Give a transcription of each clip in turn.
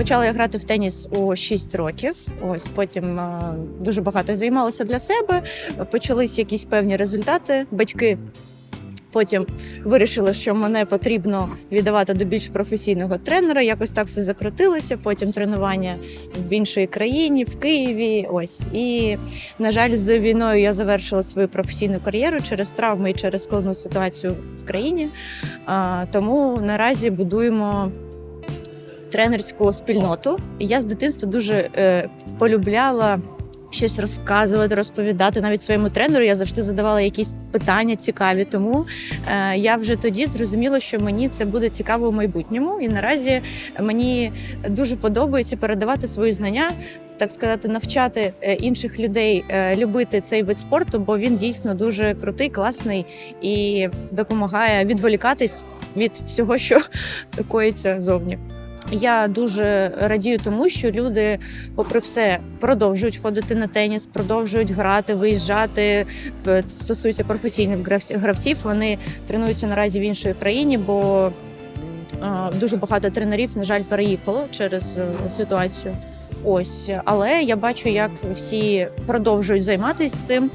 Почала я грати в теніс у 6 років. Ось потім е, дуже багато займалася для себе. Почались якісь певні результати. Батьки потім вирішили, що мене потрібно віддавати до більш професійного тренера. Якось так все закрутилося. Потім тренування в іншій країні, в Києві. Ось і на жаль, з війною я завершила свою професійну кар'єру через травми і через складну ситуацію в країні. Тому наразі будуємо тренерську спільноту. Я з дитинства дуже е, полюбляла. Щось розказувати, розповідати навіть своєму тренеру. Я завжди задавала якісь питання цікаві. Тому е, я вже тоді зрозуміла, що мені це буде цікаво у майбутньому. І наразі мені дуже подобається передавати свої знання, так сказати, навчати е, інших людей е, любити цей вид спорту, бо він дійсно дуже крутий, класний і допомагає відволікатись від всього, що коїться зовні. Я дуже радію тому, що люди, попри все, продовжують ходити на теніс, продовжують грати, виїжджати. Це стосується професійних гравців. Вони тренуються наразі в іншій країні, бо дуже багато тренерів, на жаль, переїхало через е, ситуацію. Ось, але я бачу, як всі продовжують займатися цим,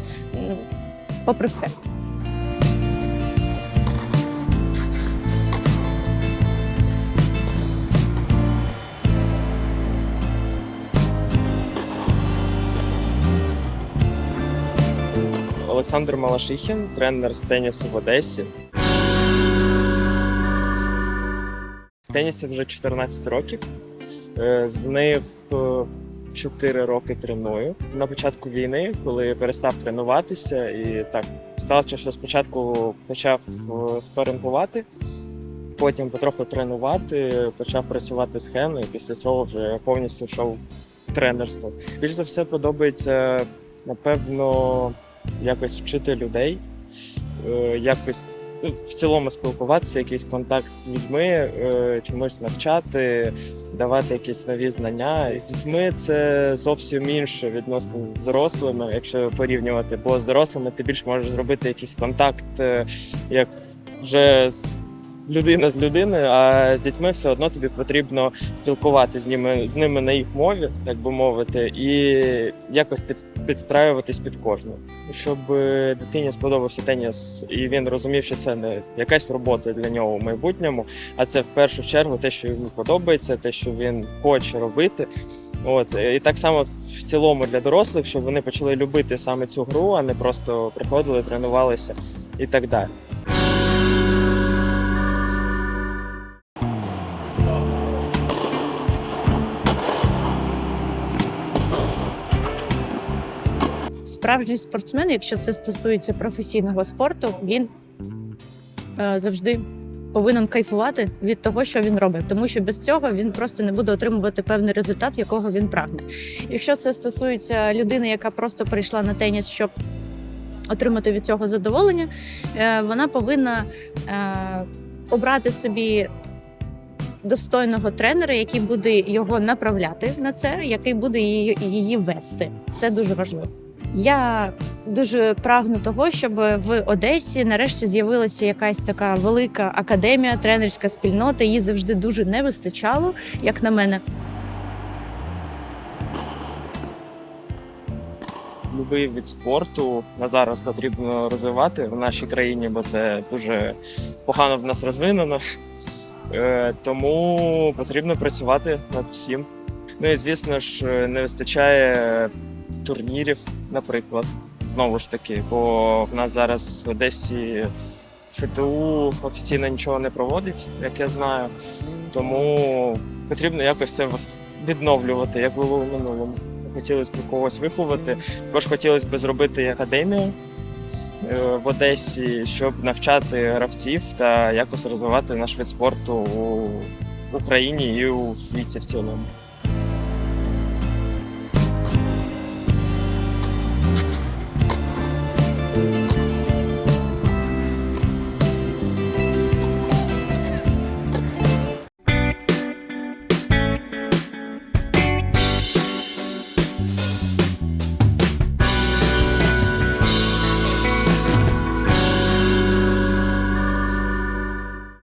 попри все. Олександр Малашихін, тренер з тенісу в Одесі. В тенісі вже 14 років. Е, З них 4 роки треную. На початку війни, коли перестав тренуватися, і так сталося, що спочатку почав е, спарингувати, потім потроху тренувати, почав працювати з Хеною, і після цього вже повністю йшов в тренерство. Більш за все подобається, напевно, якось вчити людей, е, якось ну, в цілому спілкуватися, якийсь контакт з людьми, е, чомусь навчати, давати якісь нові знання. З дітьми це зовсім інше відносно з дорослими, якщо порівнювати, бо з дорослими ти більш можеш зробити якийсь контакт, е, як вже людина з людиною, а з дітьми все одно тобі потрібно спілкуватися з ними, з ними на їх мові, так би мовити, і якось під, підстраюватись під кожного. Щоб е, дитині сподобався теніс, і він розумів, що це не якась робота для нього в майбутньому, а це в першу чергу те, що йому подобається, те, що він хоче робити. От і так само в цілому для дорослих, щоб вони почали любити саме цю гру, а не просто приходили, тренувалися і так далі. Справжній спортсмен, якщо це стосується професійного спорту, він е, завжди повинен кайфувати від того, що він робить, тому що без цього він просто не буде отримувати певний результат, якого він прагне. Якщо це стосується людини, яка просто прийшла на теніс, щоб отримати від цього задоволення, е, вона повинна е, обрати собі. Достойного тренера, який буде його направляти на це, який буде її, її вести. Це дуже важливо. Я дуже прагну того, щоб в Одесі нарешті з'явилася якась така велика академія, тренерська спільнота. Її завжди дуже не вистачало, як на мене. Любий від спорту на зараз потрібно розвивати в нашій країні, бо це дуже погано в нас розвинено. Е, Тому потрібно працювати над всім. Ну і звісно ж, не вистачає турнірів, наприклад. Знову ж таки, бо в нас зараз в Одесі ФТУ офіційно нічого не проводить, як я знаю. Тому потрібно якось це відновлювати, як було в минулому. Хотілося б когось виховати. Також хотілося б зробити академію е, в Одесі, щоб навчати гравців та якось розвивати наш вид спорту у Україні і у світі в цілому.